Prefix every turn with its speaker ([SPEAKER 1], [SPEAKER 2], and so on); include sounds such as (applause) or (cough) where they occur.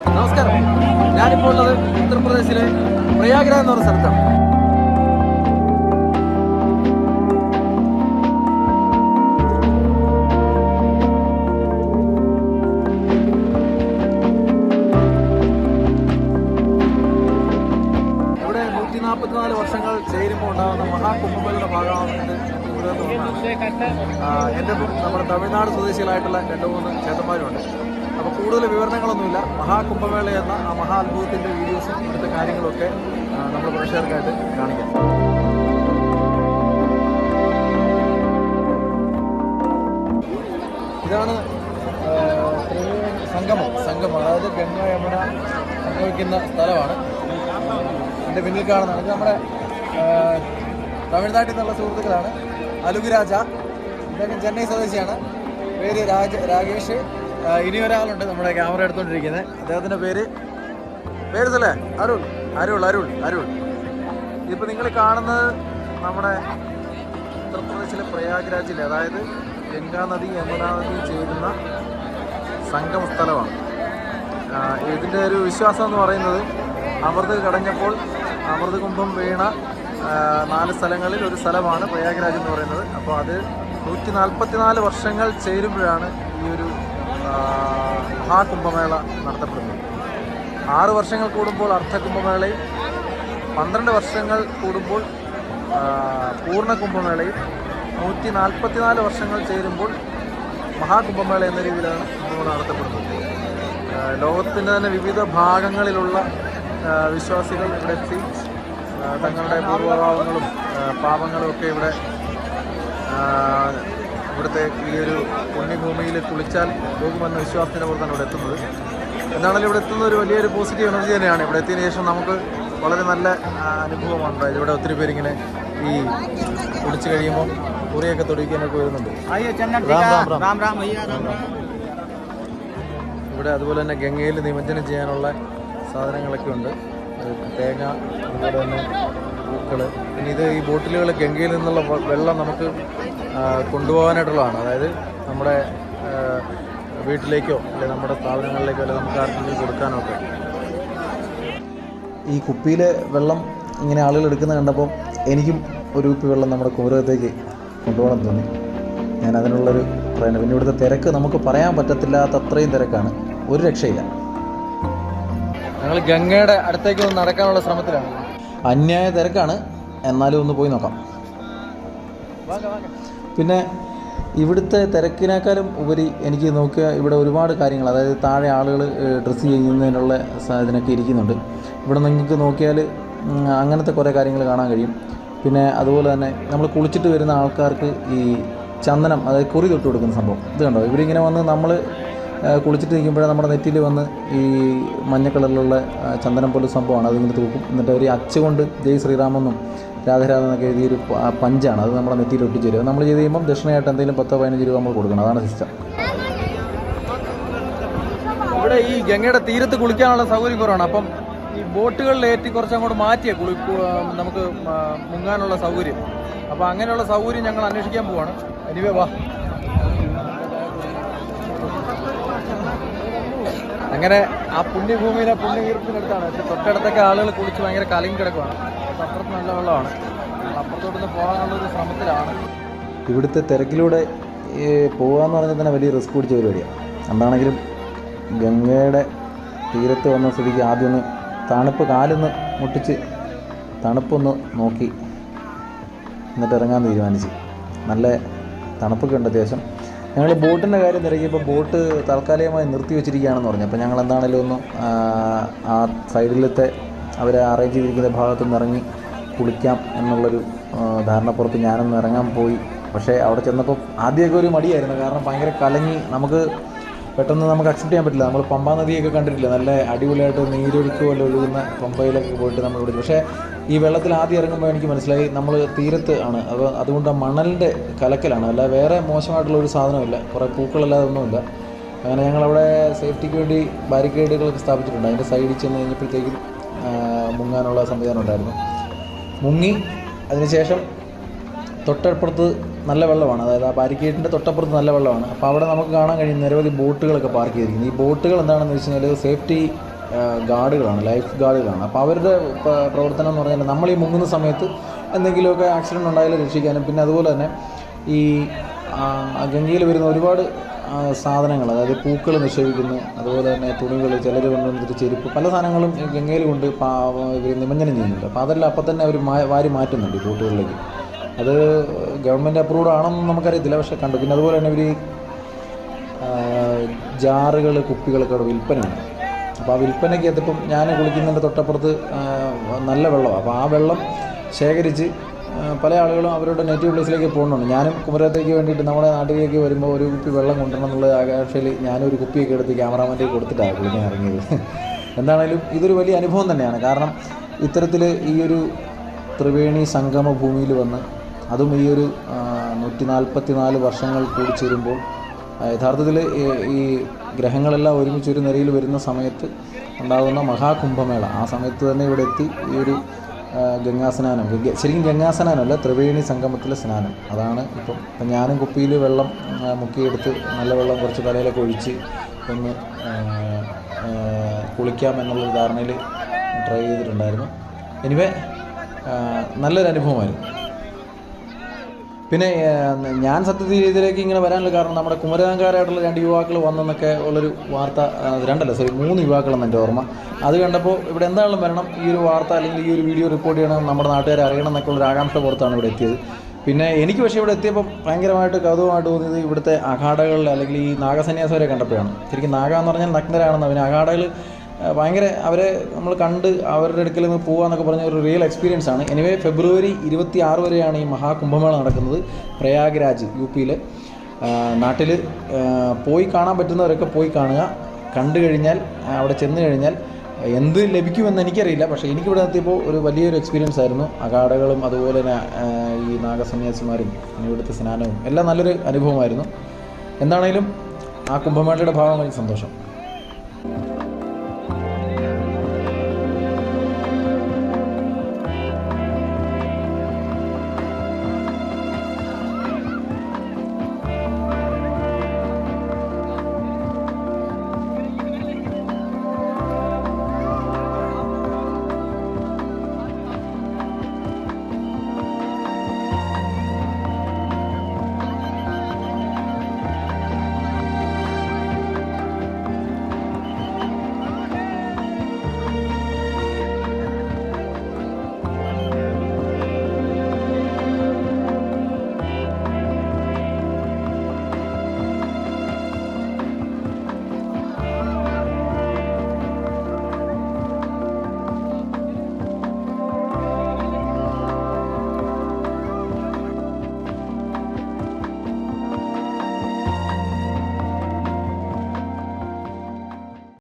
[SPEAKER 1] നമസ്കാരം. ഞാനിപ്പോൾ ഉള്ളത് ഉത്തർപ്രദേശിലെ പ്രയാഗ്ര എന്ന് പറഞ്ഞ സ്ഥലത്താണ്. ഇവിടെ നൂറ്റി നാൽപ്പത്തിനാല് വർഷങ്ങൾ ചേരുമ്പോൾ ഉണ്ടാകുന്ന മഹാകുംഭമേളയുടെ ഭാഗമാണ് എന്റെ നമ്മുടെ തമിഴ്നാട് സ്വദേശികളായിട്ടുള്ള രണ്ട് മൂന്ന് വിവരണങ്ങളൊന്നുമില്ല മഹാകുംഭമേള എന്ന ആ മഹാ അത്ഭുതത്തിന്റെ വീഡിയോസും ഇവിടുത്തെ കാര്യങ്ങളൊക്കെ നമ്മൾ പ്രേക്ഷകർക്കായിട്ട് കാണിക്കാം. ഇതാണ് സംഗമം. സംഗമം അതായത് ഗംഗ യമുന സംഗമിക്കുന്ന സ്ഥലമാണ്. എന്റെ പിന്നിൽ കാണുന്നതാണ്. ഇത് നമ്മുടെ തമിഴ്നാട്ടിൽ നിന്നുള്ള സുഹൃത്തുക്കളാണ്. അലുഗ് രാജ ഇദ്ദേഹം ചെന്നൈ സ്വദേശിയാണ്. പേര് രാജ രാകേഷ്. ഇനി ഒരാളുണ്ട് നമ്മുടെ ക്യാമറ എടുത്തോണ്ടിരിക്കുന്നത് അദ്ദേഹത്തിന്റെ പേര് പേര് സ്ഥലേ അരുൾ അരുൾ അരുൾ അരുൾ ഇപ്പൊ നിങ്ങൾ കാണുന്നത് നമ്മുടെ ഉത്തർപ്രദേശിലെ പ്രയാഗ്രാജിലെ അതായത് ഗംഗാ നദി യമുനാ നദി ചേരുന്ന സംഗമ സ്ഥലമാണ് ഇതിന്റെ ഒരു വിശ്വാസം എന്ന് പറയുന്നത് അമൃത് കടഞ്ഞപ്പോൾ അമൃത് കുംഭം വീണ നാല് സ്ഥലങ്ങളിൽ ഒരു സ്ഥലമാണ് പ്രയാഗ്രാജ് എന്ന് പറയുന്നത്. അപ്പോൾ അത് നൂറ്റി നാൽപ്പത്തിനാല് വർഷങ്ങൾ ചേരുമ്പോഴാണ് ഈ ഒരു മഹാകുംഭമേള നടത്തപ്പെടുന്നത് ആറ് വർഷങ്ങൾ കൂടുമ്പോൾ അർദ്ധകുംഭമേളയും പന്ത്രണ്ട് വർഷങ്ങൾ കൂടുമ്പോൾ പൂർണ കുംഭമേളയും നൂറ്റി നാൽപ്പത്തിനാല് വർഷങ്ങൾ ചേരുമ്പോൾ മഹാകുംഭമേള എന്ന രീതിയിലാണ് കുംഭമേള നടത്തപ്പെടുന്നത്. ലോകത്തിന്റെ തന്നെ വിവിധ ഭാഗങ്ങളിലുള്ള വിശ്വാസികൾ ഇവിടെ എത്തി. തങ്ങളുടെ പൂർവഭാവങ്ങളും പാപങ്ങളും ഒക്കെ ഇവിടെ ഇവിടുത്തെ ഈ ഒരു പുണ്യഭൂമിയിൽ കുളിച്ചാൽ പോകുമെന്ന വിശ്വാസത്തിന്റെ തന്നെ ഇവിടെ എത്തുന്നത്. എന്താണെങ്കിലും ഇവിടെ എത്തുന്ന ഒരു വലിയൊരു പോസിറ്റീവ് എനർജി തന്നെയാണ്. ഇവിടെ എത്തിയതിനു ശേഷം നമുക്ക് വളരെ നല്ല അനുഭവമാണ്. ഇവിടെ ഒത്തിരി പേരിങ്ങനെ ഈ കുളിച്ചു കഴിയുമ്പോൾ കുറിയൊക്കെ തൊടിക്കാനൊക്കെ വരുന്നുണ്ട്. ഇവിടെ അതുപോലെ തന്നെ ഗംഗയിൽ നിമജ്ജനം ചെയ്യാനുള്ള സാധനങ്ങളൊക്കെ ഉണ്ട്. തേങ്ങ അതുപോലെ തന്നെ പൂക്കൾ പിന്നെ ഇത് ഈ ബോട്ടിലുകൾ ഗംഗയിൽ നിന്നുള്ള വെള്ളം നമുക്ക് കൊണ്ടുപോകാനായിട്ടുള്ളതാണ്. അതായത് നമ്മുടെ വീട്ടിലേക്കോ അല്ലെങ്കിൽ നമ്മുടെ സ്ഥാപനങ്ങളിലേക്കോ അല്ലെങ്കിൽ നമുക്ക് ആർക്കെങ്കിലും കൊടുക്കാനോ ഒക്കെ ഈ കുപ്പിയിലെ വെള്ളം ഇങ്ങനെ ആളുകൾ എടുക്കുന്നത് കണ്ടപ്പോൾ എനിക്കും ഒരു കുപ്പി വെള്ളം നമ്മുടെ കൗരവത്തേക്ക് കൊണ്ടുപോകണം തോന്നി. ഞാൻ അതിനുള്ളൊരു പറയുന്നത് പിന്നെ ഇവിടുത്തെ തിരക്ക് നമുക്ക് പറയാൻ പറ്റത്തില്ലാത്ത അത്രയും തിരക്കാണ്. ഒരു രക്ഷയില്ല. ഞങ്ങൾ ഗംഗയുടെ അടുത്തേക്ക് ഒന്ന് നടക്കാനുള്ള ശ്രമത്തിലാണ്. അന്യായ തിരക്കാണ്. എന്നാലും ഒന്ന് പോയി നോക്കാം. പിന്നെ ഇവിടുത്തെ തിരക്കിനേക്കാളും ഉപരി എനിക്ക് നോക്കിയ ഇവിടെ ഒരുപാട് കാര്യങ്ങൾ അതായത് താഴെ ആളുകൾ ഡ്രസ്സ് ചെയ്യുന്നതിനുള്ള ഇതിനൊക്കെ ഇരിക്കുന്നുണ്ട്. ഇവിടെ നിങ്ങൾക്ക് നോക്കിയാൽ അങ്ങനത്തെ കുറേ കാര്യങ്ങൾ കാണാൻ കഴിയും. പിന്നെ അതുപോലെ തന്നെ നമ്മൾ കുളിച്ചിട്ട് വരുന്ന ആൾക്കാർക്ക് ഈ ചന്ദനം അതായത് കുറി തൊട്ട് കൊടുക്കുന്ന സംഭവം ഇത് കണ്ടോ? ഇവരിങ്ങനെ വന്ന് നമ്മൾ കുളിച്ചിട്ട് നിൽക്കുമ്പോഴേ നമ്മുടെ നെറ്റിൽ വന്ന് ഈ മഞ്ഞ കളറിലുള്ള ചന്ദനം പോലെ സംഭവമാണ്. അതിങ്ങനെ തൂക്കും. എന്നിട്ട് അവർ അച്ചുകൊണ്ട് ജയ് ശ്രീറാമെന്നും രാധരാധ എന്നൊക്കെ എഴുതിയൊരു പഞ്ചാണ്. അത് നമ്മുടെ നെറ്റിയിൽ ഒട്ടിച്ചു തരും. നമ്മൾ ചെയ്ത് കഴിയുമ്പം ദക്ഷിണയായിട്ട് എന്തെങ്കിലും പത്തോ പതിനഞ്ച് രൂപ നമ്മൾ കൊടുക്കണം. അതാണ് സിസ്റ്റം ഇവിടെ ഈ ഗംഗയുടെ തീരത്ത് കുളിക്കാനുള്ള സൗകര്യം കുറവാണ്. അപ്പം ഈ ബോട്ടുകളിലേറ്റി കുറച്ചങ്ങോട്ട് മാറ്റിയ കുളി നമുക്ക് മുങ്ങാനുള്ള സൗകര്യം. അപ്പം അങ്ങനെയുള്ള സൗകര്യം ഞങ്ങൾ അന്വേഷിക്കാൻ പോവാണ്. എനിവേ വാ. അങ്ങനെ ആ പുണ്യഭൂമിയിലെ പുണ്യവീർപ്പിനടുത്താണ് പക്ഷെ തൊട്ടടുത്തൊക്കെ ആളുകൾ കുളിച്ച് ഭയങ്കര കലങ്ങി കിടക്കുവാണ്. അപ്പുറത്ത് നല്ല വെള്ളമാണ്. അപ്പുറത്തോട്ടൊന്ന് പോകാനുള്ളൊരു ശ്രമത്തിലാണ്. ഇവിടുത്തെ തിരക്കിലൂടെ പോകാന്ന് പറഞ്ഞാൽ തന്നെ വലിയ റിസ്ക് പിടിച്ച പരിപാടിയാണ് എന്താണെങ്കിലും ഗംഗയുടെ തീരത്ത് വന്ന സ്ഥിതിക്ക് ആദ്യം ഒന്ന് തണുപ്പ് കാലൊന്ന് മുട്ടിച്ച് തണുപ്പൊന്ന് നോക്കി എന്നിട്ട് ഇറങ്ങാൻ തീരുമാനിച്ചു. നല്ല തണുപ്പൊക്കെ ഉണ്ട് അത്യാവശ്യം. ഞങ്ങൾ ബോട്ടിന്റെ കാര്യം തിരക്കിയപ്പോൾ ബോട്ട് താൽക്കാലികമായി നിർത്തി വെച്ചിരിക്കുകയാണെന്ന് പറഞ്ഞു. അപ്പോൾ ഞങ്ങൾ എന്താണെങ്കിലും ഒന്ന് ആ സൈഡിലത്തെ അവർ അറേഞ്ച് ചെയ്തിരിക്കുന്ന ഭാഗത്തു നിന്ന് ഇറങ്ങി കുളിക്കാം എന്നുള്ളൊരു ധാരണപ്പുറത്ത് ഞാനൊന്ന് ഇറങ്ങാൻ പോയി. പക്ഷേ അവിടെ ചെന്നപ്പോൾ ആദ്യമൊക്കെ ഒരു മടിയായിരുന്നു. കാരണം ഭയങ്കര കലങ്ങി നമുക്ക് പെട്ടെന്ന് നമുക്ക് അക്സെപ്റ്റ് ചെയ്യാൻ പറ്റില്ല. നമ്മൾ പമ്പാ നദിയൊക്കെ കണ്ടിട്ടില്ല? നല്ല അടിപൊളിയായിട്ട് നീരൊഴുക്ക് പോലെ ഒഴുകുന്ന പമ്പയിലൊക്കെ പോയിട്ട് നമ്മൾ ഇവിടെ. പക്ഷേ ഈ വെള്ളത്തിൽ ആദ്യം ഇറങ്ങുമ്പോൾ എനിക്ക് മനസ്സിലായി നമ്മൾ തീരത്ത് ആണ്. അപ്പോൾ അതുകൊണ്ട് മണലിന്റെ കലക്കലാണ്. അല്ല വേറെ മോശമായിട്ടുള്ള ഒരു സാധനമില്ല. കുറേ പൂക്കളല്ലാതെ ഒന്നുമില്ല. അങ്ങനെ ഞങ്ങളവിടെ സേഫ്റ്റിക്ക് വേണ്ടി ബാരിക്കേഡുകളൊക്കെ സ്ഥാപിച്ചിട്ടുണ്ട്. അതിന്റെ സൈഡിൽ ചെന്ന് കഴിഞ്ഞപ്പോഴത്തേക്കും മുങ്ങാനുള്ള സംവിധാനം ഉണ്ടായിരുന്നു. മുങ്ങി അതിനുശേഷം തൊട്ടപ്പുറത്ത് നല്ല വെള്ളമാണ്. അതായത് ആ ബാരിക്കേഡിന്റെ തൊട്ടപ്പുറത്ത് നല്ല വെള്ളമാണ്. അപ്പോൾ അവിടെ നമുക്ക് കാണാൻ കഴിയുന്ന നിരവധി ബോട്ടുകളൊക്കെ പാർക്ക് ചെയ്തിരിക്കുന്നു. ഈ ബോട്ടുകൾ എന്താണെന്ന് വെച്ച് കഴിഞ്ഞാൽ സേഫ്റ്റി ഗാർഡുകളാണ് ലൈഫ് ഗാർഡുകളാണ്. അപ്പോൾ അവരുടെ പ്രവർത്തനം എന്ന് പറഞ്ഞാൽ നമ്മൾ ഈ മുങ്ങുന്ന സമയത്ത് എന്തെങ്കിലുമൊക്കെ ആക്സിഡന്റ് ഉണ്ടായാലും രക്ഷിക്കാനും പിന്നെ അതുപോലെ തന്നെ ഈ ഗംഗയിൽ വരുന്ന ഒരുപാട് സാധനങ്ങൾ അതായത് പൂക്കൾ നിക്ഷേപിക്കുന്നു അതുപോലെ തന്നെ തുണികൾ ചിലർ കൊണ്ടുവന്നിട്ട് ചെരുപ്പ് പല സാധനങ്ങളും ഗംഗയിൽ കൊണ്ട് നിമഞ്ജനം ചെയ്യുന്നുണ്ട്. അപ്പോൾ അതെല്ലാം അപ്പം തന്നെ അവർ വാരി മാറ്റുന്നുണ്ട് ഈ ബോട്ടുകളിലേക്ക്. അത് ഗവൺമെന്റ് അപ്രൂവ്ഡ് ആണെന്ന് നമുക്കറിയത്തില്ല പക്ഷെ കണ്ടു. പിന്നെ അതുപോലെ തന്നെ ഇവർ ജാറുകൾ കുപ്പികളൊക്കെ അവിടെ വിൽപ്പനയുണ്ട് അപ്പോൾ ആ വിൽപ്പനയ്ക്ക് എത്തിപ്പം ഞാൻ കുളിക്കുന്നതിന്റെ തൊട്ടപ്പുറത്ത് നല്ല വെള്ളമാണ്. അപ്പോൾ ആ വെള്ളം ശേഖരിച്ച് പല ആളുകളും അവരുടെ നേറ്റീവ് പ്ലേസിലേക്ക് പോകുന്നുണ്ട്. ഞാനും കുമരകത്തേക്ക് വേണ്ടിയിട്ട് നമ്മുടെ നാട്ടിലേക്ക് വരുമ്പോൾ ഒരു കുപ്പി വെള്ളം കൊണ്ടുവരണം എന്നുള്ള ആകാംക്ഷയിൽ ഞാനൊരു കുപ്പിയൊക്കെ എടുത്ത് ക്യാമറാമാന്റെ കൊടുത്തിട്ടാണ് കുളിക്കാൻ ഇറങ്ങിയത്. (laughs) എന്താണേലും ഇതൊരു വലിയ അനുഭവം തന്നെയാണ്. കാരണം ഇത്തരത്തിൽ ഈ ഒരു ത്രിവേണി സംഗമ ഭൂമിയിൽ വന്ന് അതും ഈ ഒരു നൂറ്റി നാൽപ്പത്തി നാല് വർഷങ്ങൾ കൂടി ചേരുമ്പോൾ യഥാർത്ഥത്തിൽ ഈ- ഗ്രഹങ്ങളെല്ലാം ഒരുമിച്ച് ഒരു നിരയിൽ വരുന്ന സമയത്ത് ഉണ്ടാകുന്ന മഹാകുംഭമേള. ആ സമയത്ത് തന്നെ ഇവിടെ എത്തി ഈ ഒരു ഗംഗാസ്നാനം. ഗംഗ- ശരിക്കും ഗംഗാസ്നാനമല്ല ത്രിവേണി സംഗമത്തിലെ സ്നാനം. അതാണ് ഇപ്പം ഇപ്പം ഞാനും കുപ്പിയിൽ വെള്ളം മുക്കിയെടുത്ത് നല്ല വെള്ളം കുറച്ച് തലയിലൊക്കെ ഒഴിച്ച് ഒന്ന് കുളിക്കാം എന്നുള്ളൊരു ധാരണയിൽ ട്രൈ ചെയ്തിട്ടുണ്ടായിരുന്നു. എനിവേ നല്ലൊരു അനുഭവമായിരുന്നു പിന്നെ ഞാൻ സത്യത്തിൽ ഇതിലേക്ക് ഇങ്ങനെ വരാനുള്ള കാരണം നമ്മുടെ കുമരകാരായിട്ടുള്ള രണ്ട് യുവാക്കൾ വന്നെന്നൊക്കെ ഉള്ളൊരു വാർത്ത രണ്ടല്ല സോറി മൂന്ന് യുവാക്കളെന്ന് എന്റെ ഓർമ്മ. അത് കണ്ടപ്പോൾ ഇവിടെ എന്താണെങ്കിലും വരണം? ഈ ഒരു വാർത്ത അല്ലെങ്കിൽ ഈ ഒരു വീഡിയോ റിപ്പോർട്ട് ചെയ്യണം നമ്മുടെ നാട്ടുകാരെ അറിയണം എന്നൊക്കെ ഉള്ളൊരു ആകാംക്ഷ പുറത്താണ് ഇവിടെ എത്തിയത്. പിന്നെ എനിക്ക് പക്ഷേ ഇവിടെ എത്തിയപ്പോൾ ഭയങ്കരമായിട്ട് കൗതുകമായിട്ട് തോന്നിയത് ഇവിടുത്തെ അഖാഡകളിൽ അല്ലെങ്കിൽ ഈ നാഗസന്യാസവരെ കണ്ടപ്പോഴാണ്. ശരിക്കും നാഗ എന്ന് പറഞ്ഞാൽ നഗ്നരാണെന്ന്. അവന് അഖാഡകൾ ആ, ഭയങ്കര അവരെ നമ്മൾ കണ്ട് അവരുടെ അടുക്കൽ നിന്ന് പോകാമെന്നൊക്കെ പറഞ്ഞ ഒരു റിയൽ എക്സ്പീരിയൻസ് ആണ്. എനിവേ ഫെബ്രുവരി ഇരുപത്തി ആറ് വരെയാണ് ഈ മഹാകുംഭമേള നടക്കുന്നത്. പ്രയാഗ്രാജ് യു പിയിൽ നാട്ടിൽ പോയി കാണാൻ പറ്റുന്നവരൊക്കെ പോയി കാണുക. കണ്ടു കഴിഞ്ഞാൽ അവിടെ ചെന്ന് കഴിഞ്ഞാൽ എന്ത് ലഭിക്കുമെന്ന് എനിക്കറിയില്ല. പക്ഷേ എനിക്കിവിടെ എത്തിയപ്പോൾ ഒരു വലിയൊരു എക്സ്പീരിയൻസ് ആയിരുന്നു. അകാടകളും അതുപോലെ തന്നെ ഈ നാഗസന്യാസിമാരും ഇവിടുത്തെ സ്നാനവും എല്ലാം നല്ലൊരു അനുഭവമായിരുന്നു. എന്താണേലും ആ കുംഭമേളയുടെ ഭാഗമായി സന്തോഷം.